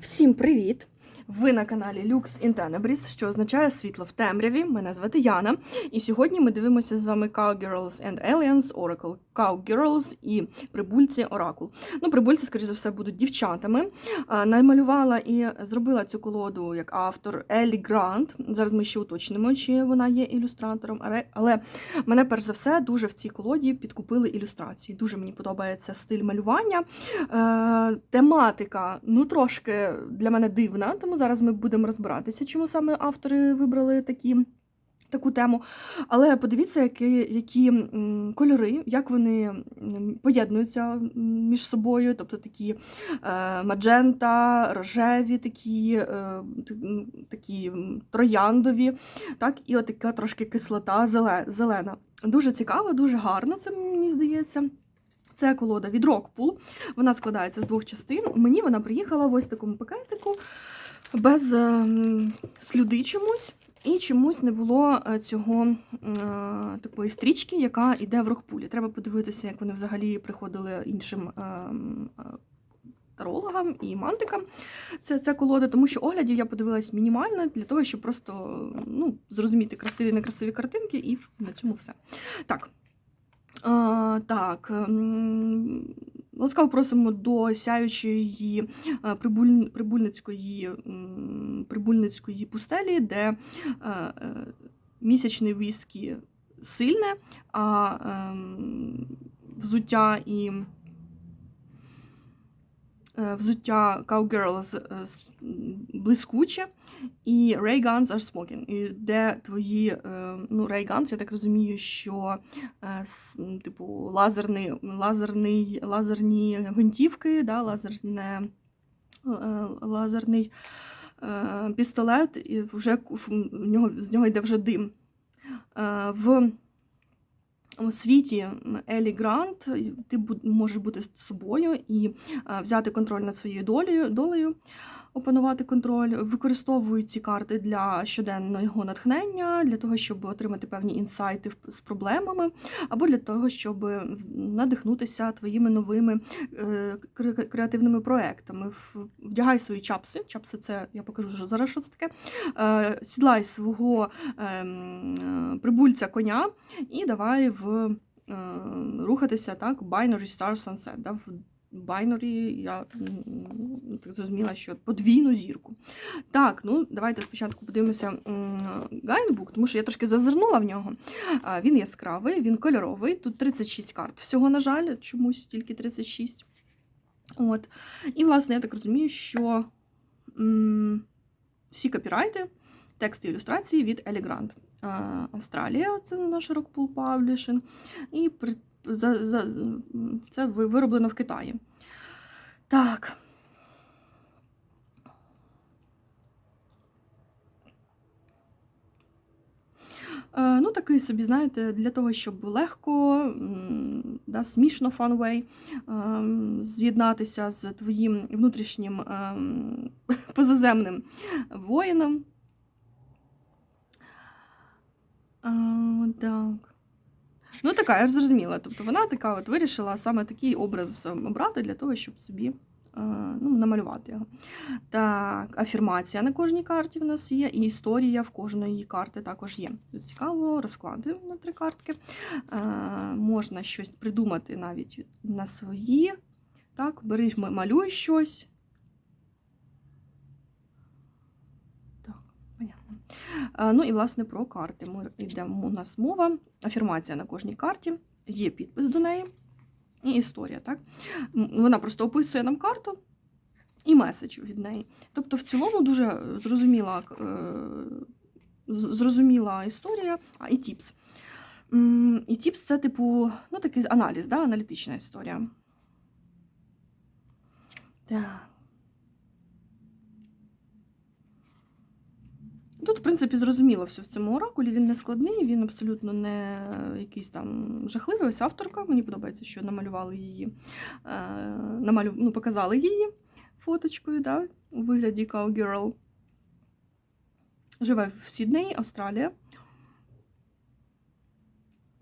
Всім привіт! Ви на каналі Lux in Tenebris, що означає світло в темряві. Мене звати Яна. І сьогодні ми дивимося з вами Cowgirls and Aliens, Oracle Cowgirls і прибульці Оракул. Ну, прибульці, скоріш за все, будуть дівчатами. Намалювала і зробила цю колоду як автор Елі Грант. Зараз ми ще уточнимо, чи вона є ілюстратором. Але- Але мене перш за все дуже в цій колоді підкупили ілюстрації. Дуже мені подобається стиль малювання. Е, тематика ну трошки для мене дивна, тому зараз ми будемо розбиратися, чому саме автори вибрали такі. Таку тему, але подивіться, які, які кольори, як вони поєднуються між собою, тобто такі е, маджента, рожеві, такі, е, такі трояндові, так, і така трошки кислота зелена. Дуже цікаво, дуже гарно, це мені здається. Це колода від Rockpool. Вона складається з двох частин. Мені вона приїхала в ось такому пакетику без ем, слюди чомусь. І чомусь не було е, цього е, такої стрічки, яка йде в рокпулі. Треба подивитися, як вони взагалі приходили іншим е, тарологам і мантикам. Це ця колода, тому що оглядів я подивилась мінімально для того, щоб просто ну, зрозуміти красиві некрасиві картинки, і на цьому все. Так. А, так. Ласкаво просимо до сяючої е, прибуль, прибульницької, прибульницької пустелі, де е, е, місячне віскі сильне, а ем, взуття і взуття Cowgirls е, блискуче, і Ray Guns are smoking. І де твої е, ну, Ray Guns, я так розумію, що е, типу лазерний, лазерний, лазерні гвинтівки, да, лазерне, е, лазерний е, пістолет, і вже в нього, з нього йде вже дим. Е, В світі Елі Грант ти можеш бути собою і взяти контроль над своєю долею, долею, опанувати контроль. Використовують ці карти для щоденного натхнення, для того, щоб отримати певні інсайти з проблемами, або для того, щоб надихнутися твоїми новими е, креативними проектами. Вдягай свої чапси. Чапси це я покажу вже зараз, що це таке. Е, Сідлай свого ем, прибульця коня і давай в е, рухатися так, binary star sunset. Да, в binary я так зрозуміла, що подвійну зірку. Так, ну давайте спочатку подивимося м, гайдбук, тому що я трошки зазирнула в нього. Він яскравий, він кольоровий. Тут 36 карт. Всього, на жаль, чомусь тільки 36. От. І, власне, я так розумію, що всі копірайти, тексти ілюстрації від Елі Грант. Е, Австралія, це наш Rockpool Publishing, і за, за, це вироблено в Китаї. Так. Е, Ну, такий собі, знаєте, для того, щоб легко, да, смішно, way, ем, з'єднатися з твоїм внутрішнім ем, позаземним воїном. Так. Ну, така, я зрозуміла. Тобто вона така от вирішила саме такий образ ем, обрати для того, щоб собі е, ну, намалювати його. Так, афірмація на кожній карті в нас є, і історія в кожної карти також є. Цікаво, розклади на три картки. Е, можна щось придумати навіть на свої. Так, бери, малюй щось. Так, понятно. Е, Ну і власне про карти. Ми йдемо у нас мова, афірмація на кожній карті, є підпис до неї і історія. Так? Вона просто описує нам карту і меседж від неї. Тобто, в цілому дуже зрозуміла, е, зрозуміла історія, а і тіпс. І тіпс це, типу, ну, такий аналіз, да? аналітична історія. Так. Тут, в принципі, зрозуміло все в цьому оракулі. Він не складний, він абсолютно не якийсь там жахливий. Ось авторка. Мені подобається, що намалювали її, е, намалю... ну, показали її фоточкою, да, у вигляді Cowgirl. Живе в Сіднеї, Австралія.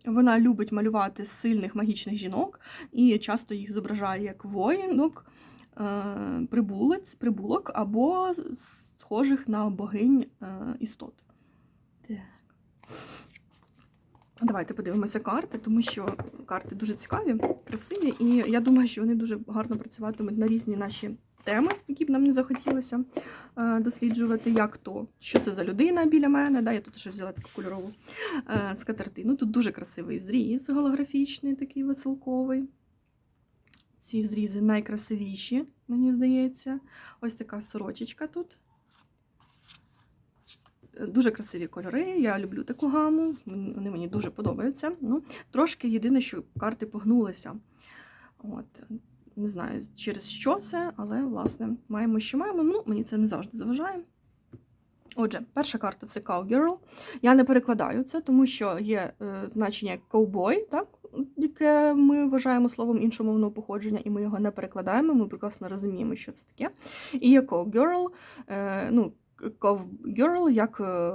Вона любить малювати сильних магічних жінок і часто їх зображає як воїнок. е, прибулець, прибулок або схожих на богинь е, істот. Так. Давайте подивимося карти, тому що карти дуже цікаві, красиві, і я думаю, що вони дуже гарно працюватимуть на різні наші теми, які б нам не захотілося е, досліджувати, як то, що це за людина біля мене. Да, я тут вже взяла таку кольорову е, скатертину. Тут дуже красивий зріз голографічний, такий веселковий. Ці зрізи найкрасивіші, мені здається. Ось така сорочечка тут. Дуже красиві кольори, я люблю таку гаму, вони мені дуже подобаються. Ну, трошки єдине, що карти погнулися. От. Не знаю, через що це, але, власне, маємо, що маємо. Ну, мені це не завжди заважає. Отже, перша карта це Cowgirl. Я не перекладаю це, тому що є е, значення ковбой, так, яке ми вважаємо словом іншомовного походження, і ми його не перекладаємо. Ми прекрасно розуміємо, що це таке. І є Cowgirl, е, ну, Cowgirl як е,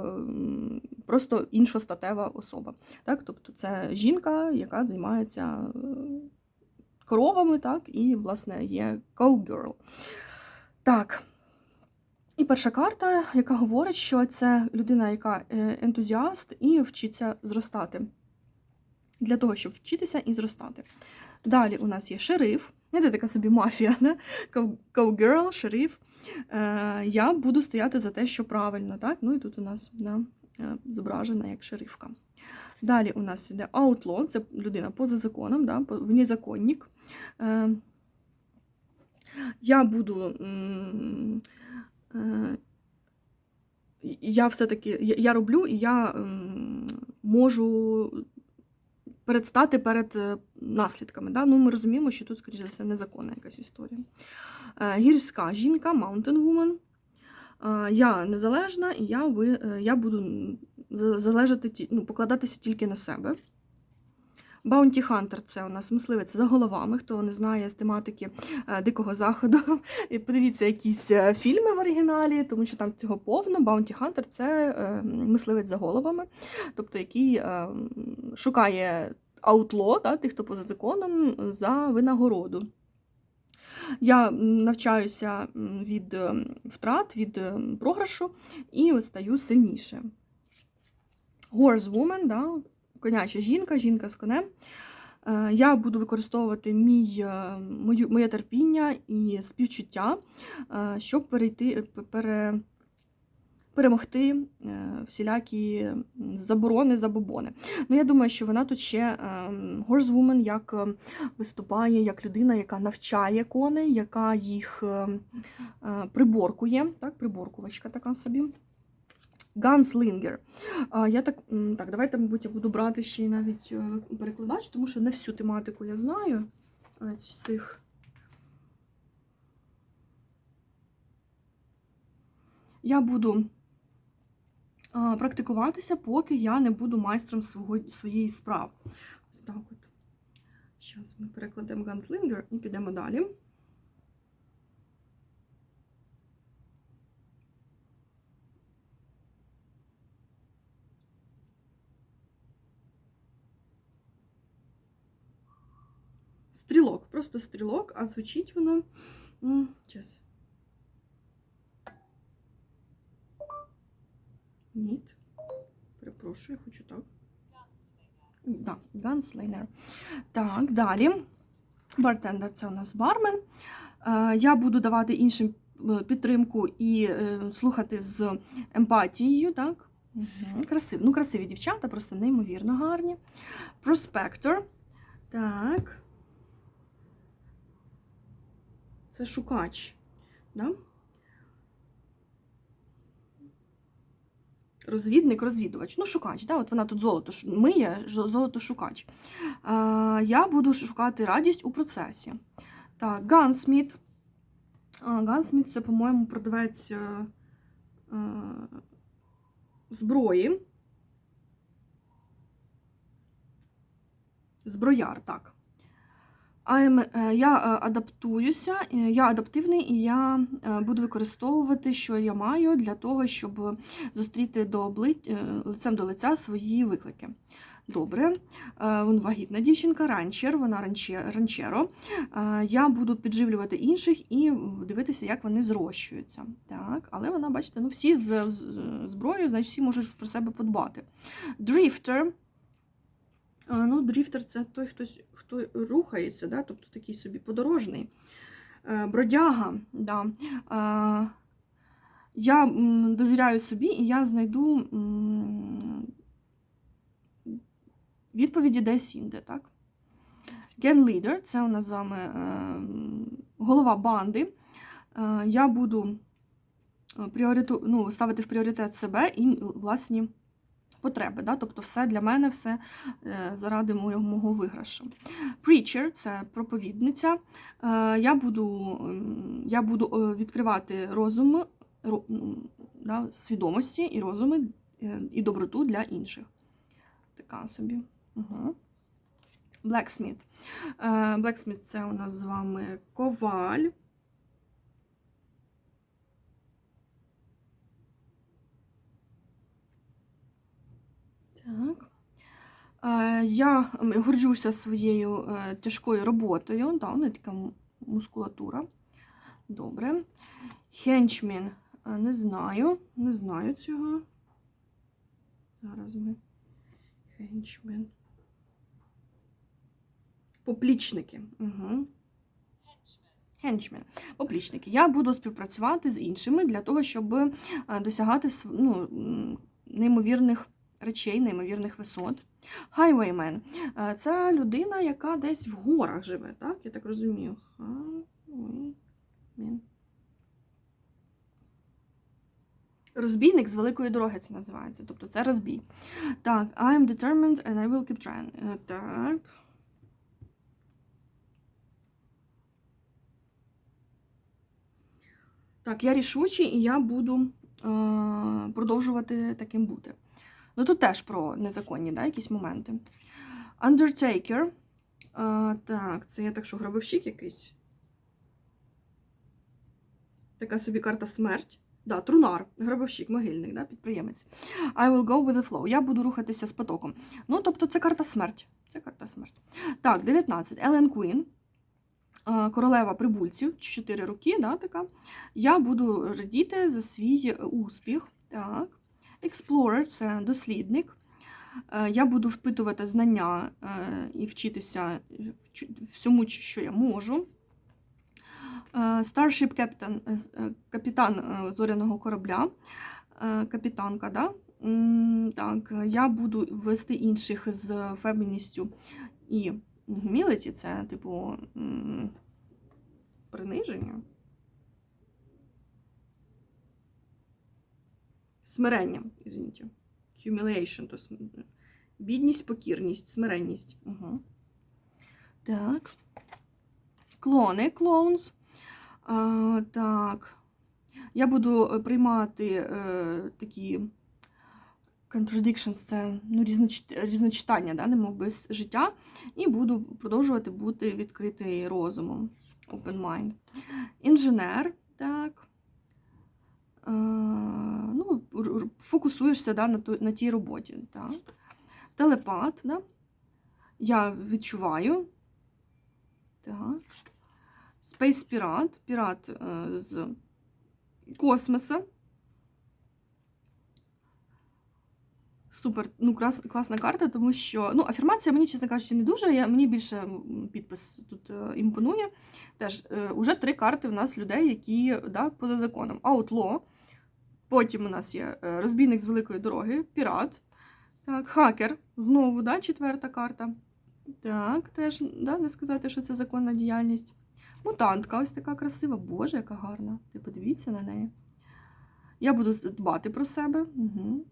просто іншостатева особа. Так? Тобто це жінка, яка займається е, коровами, так, і, власне, є Cowgirl. Так. І перша карта, яка говорить, що це людина, яка е, ентузіаст і вчиться зростати. Для того, щоб вчитися і зростати. Далі у нас є шериф. Це така собі мафія? Cow- Cowgirl, шериф. Е, я буду стояти за те, що правильно. Так? Ну і тут у нас да, е, зображена як шерифка. Далі у нас іде outlaw, це людина поза законом, да, внезаконник. Е, я буду. е, Я все-таки я роблю і я можу предстати перед е, наслідками. Да? Ну, ми розуміємо, що тут, скоріше за все, незаконна якась історія. Е, Гірська жінка, mountain woman. Е, Я незалежна, і я, я буду залежати, ну, покладатися тільки на себе. Баунті Хантер це у нас мисливець за головами. Хто не знає з тематики е, Дикого Заходу, і подивіться якісь е, фільми в оригіналі, тому що там цього повно. Баунті Хантер це е, мисливець за головами, тобто який шукає аутло, да, тих, хто поза законом, за винагороду. Я навчаюся від втрат, від програшу і стаю сильніше. Horse woman, да, коняча жінка, жінка з конем. Е, Я буду використовувати мій, е, мою, моє терпіння і співчуття, е, щоб перейти, пере, перемогти всілякі заборони, забобони. Ну, я думаю, що вона тут ще horsewoman як виступає як людина, яка навчає коней, яка їх приборкує, так, приборкувачка така собі. Ганслінгер. Я так, так, давайте, мабуть, я буду брати ще й навіть е, перекладач, тому що не всю тематику я знаю цих. Я буду практикуватися, поки я не буду майстром свого, своєї справи. Ось так от. Зараз ми перекладемо Ганслінгер і підемо далі. Стрілок, просто стрілок, а звучить воно. м, Щас. Ні. Перепрошую, я хочу так. Да, ганслейнер. Так, далі. Бартендер це у нас бармен. Е, Я буду давати іншим е, підтримку і е, слухати з емпатією, так? Угу. Красив. Ну, красиві дівчата, просто неймовірно гарні. Проспектор. Так. Це шукач. Да? Розвідник, розвідувач. Ну, шукач, да? от вона тут золото миє, золото шукач. А, я буду шукати радість у процесі. Так. А, Gunsmith це, по-моєму, продавець е, е, зброї. Зброяр, так. I'm, е, я е, адаптуюся, е, я адаптивний і я буду використовувати, що я маю для того, щоб зустріти до обли... е, лицем до лиця свої виклики. Добре. Е, Вон вагітна дівчинка, ранчер, вона ранчеро. Я буду підживлювати інших і дивитися, як вони зрощуються. Так, але вона, бачите, ну всі з, з зброєю, значить всі можуть про себе подбати. Дріфтер. Ну, дріфтер це той, хтось, хто рухається, да? тобто такий собі подорожний. Е, Бродяга. Да. Я довіряю собі і я знайду відповіді десь інде, так? Leader це у нас з вами е, голова банди. Е, Я буду ну, ставити в пріоритет себе і власні потреби. Да? Тобто все для мене, все е, заради мого, мого виграшу. Preacher – це проповідниця. Е, Я буду, я буду е, відкривати розум, да, свідомості і розуми і доброту для інших. Така собі. Угу. Blacksmith. Blacksmith – це у нас з вами коваль. Так. Е, Я горджуся своєю е, тяжкою роботою. Да, у неї така мускулатура. Добре. Хенчмін. Е, Не знаю. Не знаю цього. Зараз ми. Хенчмен. Поплічники. Угу. Хенчмен. Поплічники. Я буду співпрацювати з іншими для того, щоб досягати ну, неймовірних речей, неймовірних висот. Highwayman. Е, Це людина, яка десь в горах живе, так? Я так розумію. Highwayman. Розбійник з великої дороги це називається. Тобто це розбій. Так, I am determined and I will keep trying. Е, Так. Так, я рішучий і я буду е, продовжувати таким бути. Ну, тут теж про незаконні да, якісь моменти. Undertaker. Е, так, це я так що гробовщик якийсь. Така собі карта смерть. Да, трунар, гробовщик, могильник, да, підприємець. I will go with the flow. Я буду рухатися з потоком. Ну, тобто, це карта смерть. Це карта смерть. Так, 19. Елен Куін. Королева прибульців, чотири руки, да, така. Я буду радіти за свій успіх. Так. Explorer це дослідник. Е, Я буду впитувати знання е, і вчитися всьому, що я можу. Е, Starship Captain, капітан зоряного корабля, капітанка, да? Так, я буду вести інших з впевненістю і humility, це типу приниження. Смирення, извините. Humiliation, то бідність, покірність, смиренність. Угу. Так. Клони, клоунс. А, так. Я буду е, приймати е, такі contradictions, це ну, різночит- різночитання, да, немов би, з життя, і буду продовжувати бути відкритий розумом. Open mind. Інженер, так. Е, ну, р- р- фокусуєшся да, на, ту- на тій роботі. Так. Телепат, да? я відчуваю. Так. Space пірат, пірат е, з космоса. Супер, ну, крас, класна карта, тому що ну, афірмація мені, чесно кажучи, не дуже. Я, мені більше підпис тут е, імпонує. Теж е, уже три карти в нас людей, які да, поза законом. Outlaw. Потім у нас є е, розбійник з великої дороги, пірат. Так, хакер. Знову, да, четверта карта. Так, теж, да, не сказати, що це законна діяльність. Мутантка, ось така красива. Боже, яка гарна. Ти подивіться на неї. Я буду дбати про себе. Угу.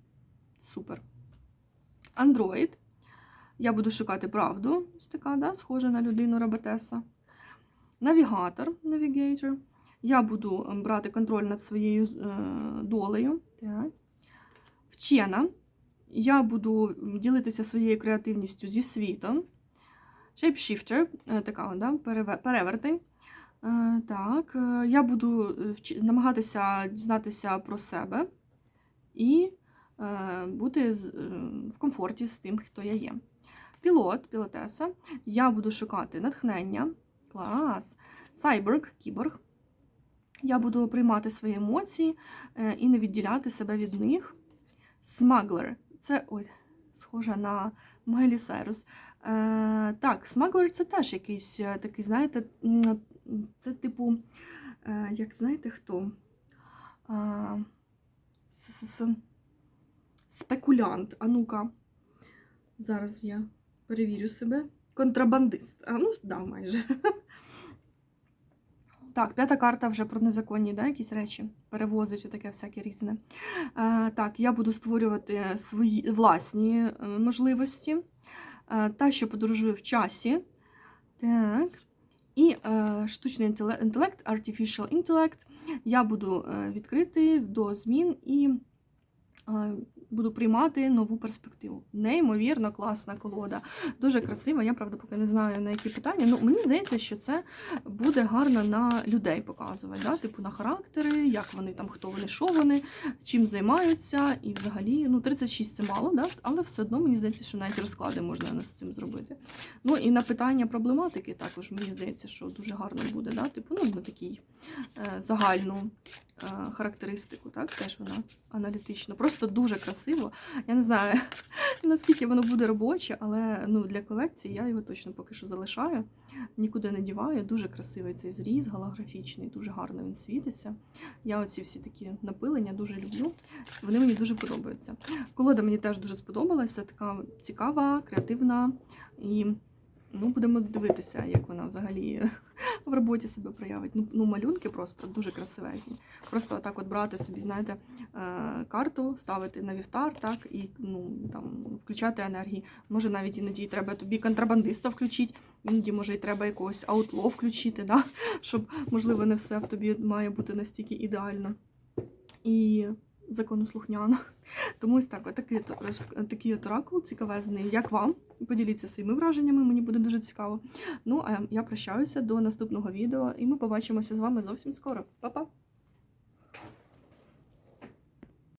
Супер. Андроїд. Я буду шукати правду. Ось така, да, схожа на людину Роботеса. Навігатор, навігейтор. Я буду ем, брати контроль над своєю е, долею. Так. Вчена. Я буду ділитися своєю креативністю зі світом. Shapeshifter, е, така да, переве- перевертень. Е, Так, е, я буду е, намагатися дізнатися про себе і е, бути е, в комфорті з тим, хто я є. Пілот, пілотеса. Я буду шукати натхнення. Клас. Сайберг, кіборг. Я буду приймати свої емоції е, і не відділяти себе від них. Смаглер. Це ой, схоже на Майлі Сайрус. Е, так, смаглер це теж якийсь е, такий, знаєте, це типу, е, як знаєте хто? Е, с-с-с- Спекулянт. А ну-ка, зараз я перевірю себе. Контрабандист. А ну, да, майже. Так, п'ята карта вже про незаконні да, якісь речі перевозить отаке всяке різне. Е, так, я буду створювати свої власні е, можливості. Е, та, що подорожує в часі. Так. І е, штучний інтелект, artificial intellect. Я буду е, відкритий до змін і буду приймати нову перспективу. Неймовірно класна колода. Дуже красива. Я правда поки не знаю на які питання. Ну мені здається, що це буде гарно на людей показувати, да? типу на характери, як вони там, хто вони, що вони, чим займаються, і взагалі, ну 36 це мало, да? але все одно мені здається, що навіть розклади можна з цим зробити. Ну і на питання проблематики також мені здається, що дуже гарно буде, да? типу, ну на такій загальну е, характеристику, так, теж вона аналітична. Просто дуже красиво. Я не знаю, наскільки воно буде робоче, але ну, для колекції я його точно поки що залишаю. Нікуди не діваю. Дуже красивий цей зріз, голографічний, дуже гарно він світиться. Я оці всі такі напилення дуже люблю. Вони мені дуже подобаються. Колода мені теж дуже сподобалася, така цікава, креативна і. Ну, будемо дивитися, як вона взагалі в роботі себе проявить. Ну, ну малюнки просто дуже красивезні. Просто отак от брати собі, знаєте, е, карту, ставити на вівтар, так, і ну, там, включати енергії. Може, навіть іноді треба тобі контрабандиста включити, іноді, може, і треба якогось аутло включити, да? щоб, можливо, не все в тобі має бути настільки ідеально. І законослухняно. Тому ось так, такий, такий от оракул цікавезний. Як вам? Поділіться своїми враженнями, мені буде дуже цікаво. Ну, а я прощаюся до наступного відео, і ми побачимося з вами зовсім скоро. Па-па!